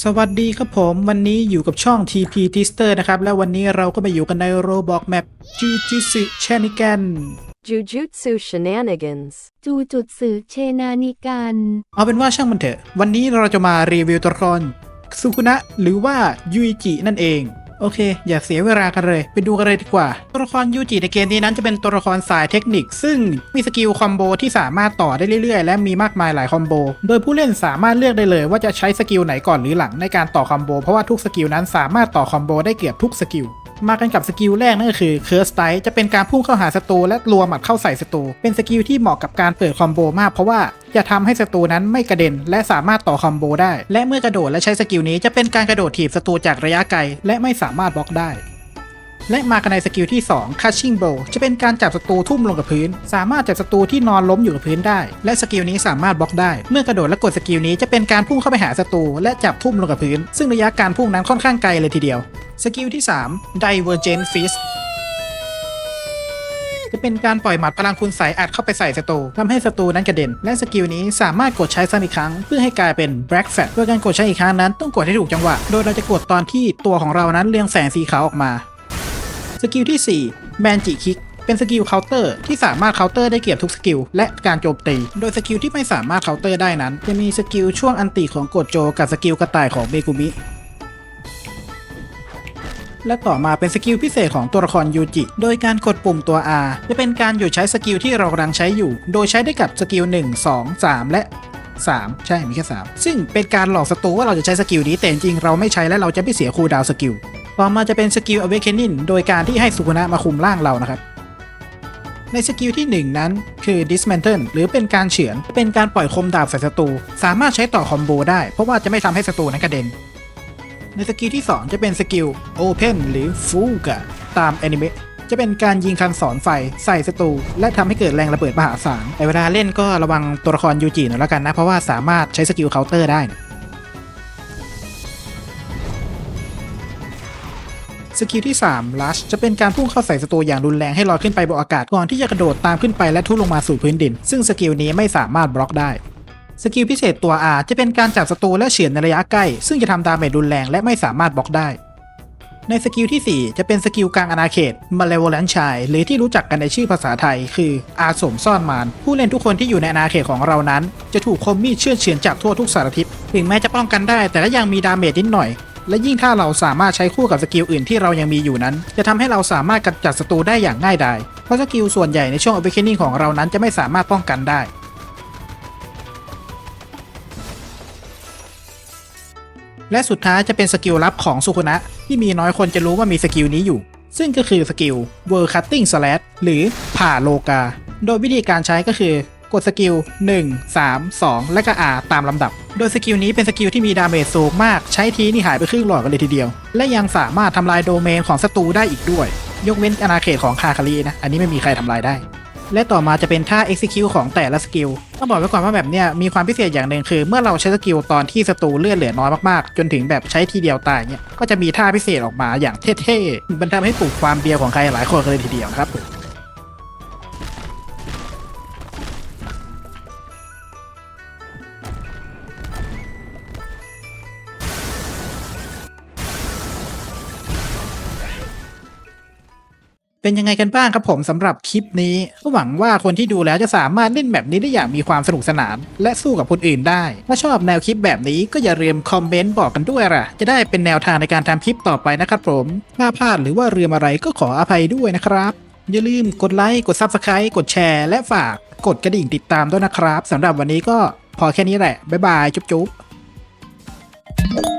สวัสดีครับผมวันนี้อยู่กับช่อง TP Twister นะครับ และวันนี้เราก็มาอยู่กันใน Roblox Map Jujutsu Shanigan Jujutsu Shenanigans. จูจุดสือเชนานิกัน เอาเป็นว่าช่างมันเถอะ วันนี้เราจะมารีวิวตัวละครสุคุนะหรือว่ายูอิจินั่นเอง โอเค อย่าเสียเวลากันเลย ไปดูกันเลยดีกว่า ตัวละครยูจิในเกมนี้นั้นจะเป็นตัวละครสายเทคนิค ซึ่งมีสกิลคอมโบที่สามารถต่อได้เรื่อยๆ และมีมากมายหลายคอมโบ โดยผู้เล่นสามารถเลือกได้เลยว่าจะใช้สกิลไหนก่อนหรือหลังในการต่อคอมโบ เพราะว่าทุกสกิลนั้นสามารถต่อคอมโบได้เกือบทุกสกิล มากันกับสกิลแรกนั่นก็คือเคิร์สไตจะเป็นการพุ่งเข้าหาศัตรูและรัวหมัดเข้าใส่ศัตรูเป็นสกิลที่เหมาะกับการเปิดคอมโบมากเพราะว่าจะทำให้ศัตรูนั้นไม่กระเด็น และสามารถต่อคอมโบได้ และเมื่อกระโดดและใช้สกิลนี้จะเป็นการกระโดดถีบศัตรูจากระยะไกล และไม่สามารถบล็อกได้ และมากันในสกิลที่ 2 Catching Blow จะเป็นการจับศัตรูทุ่มลงกับพื้น สามารถจับศัตรูที่นอนล้มอยู่กับพื้นได้ และสกิลนี้สามารถบล็อกได้ เมื่อกระโดดและกดสกิลนี้จะเป็นการพุ่งเข้าไปหาศัตรูและจับทุ่มลงกับพื้น ซึ่งระยะการพุ่งนั้นค่อนข้างไกลเลยทีเดียว สกิลที่ 3 Divergent Fist จะเป็นการปล่อยหมัดพลังคุณใสอัดเข้าไปใส่ศัตรูทำให้ศัตรูนั้นกระเด็น และสกิลนี้สามารถกดใช้ซ้ำอีกครั้ง เพื่อให้กลายเป็น Black Fat เพื่อการกดใช้อีกครั้งนั้นต้องกดให้ถูกจังหวะ โดยเราจะกดตอนที่ตัวของเรานั้นเรืองแสงสีขาวออกมา สกิลที่4 Magic Kick เป็นสกิลเคาน์เตอร์ที่สามารถเคาน์เตอร์ได้เกือบทุกสกิลและการโจมตี โดยสกิลที่ไม่สามารถเคาน์เตอร์ได้นั้น จะมีสกิลช่วงอันติของโกดโจ กับสกิลกระต่ายของเบกุมิ และต่อมาเป็นสกิลพิเศษของตัวละครยูจิ โดยการกดปุ่มตัว R จะเป็นการหยุดใช้สกิลที่เรากำลังใช้อยู่ โดยใช้ได้กับสกิล 1 2 3 และ 3 ใช่มีแค่ 3 ซึ่งเป็นการหลอกศัตรูว่าเราจะใช้สกิลนี้แต่จริงเราไม่ใช้และเราจะไม่เสียคูลดาวสกิล ต่อมาจะเป็นสกิล Awakening โดยการที่ให้สุกุนะมาคุมร่างเรานะครับ ในสกิลที่ 1 นั้นคือ Dismantle หรือเป็นการเฉือน เป็นการปล่อยคมดาบใส่ศัตรูสามารถใช้ต่อคอมโบได้ เพราะว่าจะไม่ทำให้ศัตรูนั้นกระเด็น ในสกิลที่ 2 จะเป็นสกิล Open หรือ Fuga ตามแอนิเมะจะเป็นการยิงคันสอนไฟใส่ศัตรูและทำให้เกิดแรงระเบิดมหาศาลแต่เวลาเล่นก็ระวังตัวละครยูจิหน่อยแล้วกันนะ เพราะว่าสามารถใช้สกิลเคาน์เตอร์ได้นะ สกิลที่3 Lush จะเป็นการพุ่งเข้าใส่ศัตรูอย่างรุนแรงให้ลอยขึ้นไปบนอากาศก่อนที่จะกระโดดตามขึ้นไปและทุ่ลงมาสู่พื้นดิน ซึ่งสกิลนี้ไม่สามารถบล็อกได้สกิลพิเศษตัว R จะเป็นการจับศัตรูและเฉือนในระยะใกล้ ซึ่งจะทำดาเมจรุนแรงและไม่สามารถบล็อกได้ ในสกิลที่ 4 จะเป็นสกิลกลางอาณาเขต Malevolent Child หรือที่รู้จักกันในชื่อภาษาไทย คืออาสมซ่อนมารผู้เล่นทุกคนที่อยู่ในอาณาเขตของเรานั้น จะถูกคมมีดเชื่อเฉือนจากทั่วทุกสารทิศถึงแม้จะป้องกันได้ แต่ก็ยังมีดาเมจนิดหน่อย และยิ่งถ้าเราสามารถใช้คู่กับสกิลอื่นที่เรายังมีอยู่นั้น จะทำให้เราสามารถกำจัดศัตรูได้อย่างง่ายดาย เพราะสกิลส่วนใหญ่ในช่วง Awakening ของเรานั้นจะไม่สามารถป้องกันได้และสุดท้ายจะเป็นสกิลลับของสุคุนะที่มีน้อยคนจะรู้ว่ามีสกิลนี้อยู่ ซึ่งก็คือสกิล World Cutting Slash หรือผ่าโลกา โดยวิธีการใช้ก็คือ กดสกิล 1 3 2 และก็ R ตามลำดับ โดยสกิลนี้เป็นสกิลที่มีดาเมจสูงมาก ใช้ทีนี่หายไปครึ่งหลอดกันเลยทีเดียว และยังสามารถทำลายโดเมนของศัตรูได้อีกด้วย ยกเว้นอาณาเขตของคาคารีนะ อันนี้ไม่มีใครทำลายได้ และต่อมาจะเป็นท่า execute ของแต่ละสกิล ต้องบอกไว้ก่อนว่าแบบเนี้ยมีความพิเศษอย่างหนึ่งคือ เมื่อเราใช้สกิลตอนที่ศัตรูเลือดเหลือน้อยมากๆ จนถึงแบบใช้ทีเดียวตายเนี่ย ก็จะมีท่าพิเศษออกมาอย่างเท่ๆ มันทำให้ปลุกความเบียร์ของใครหลายคนกันเลยทีเดียวครับผม เป็นยังไงกันบ้างครับผมสำหรับคลิปนี้ก็หวังว่าคนที่ดูแล้วจะสามารถเล่นแบบนี้ได้อย่างมีความสนุกสนาน และสู้กับคนอื่นได้ ถ้าชอบแนวคลิปแบบนี้ก็อย่าลืมคอมเมนต์บอกกันด้วยล่ะ จะได้เป็นแนวทางในการทำคลิปต่อไปนะครับผมถ้าพลาดหรือว่าเรือมอะไรก็ขออภัยด้วยนะครับ อย่าลืมกดไลค์กด Subscribe กดแชร์ และฝากกดกระดิ่งติดตามด้วยนะครับสำหรับวันนี้ก็พอแค่นี้แหละบ๊ายบายจุ๊บๆ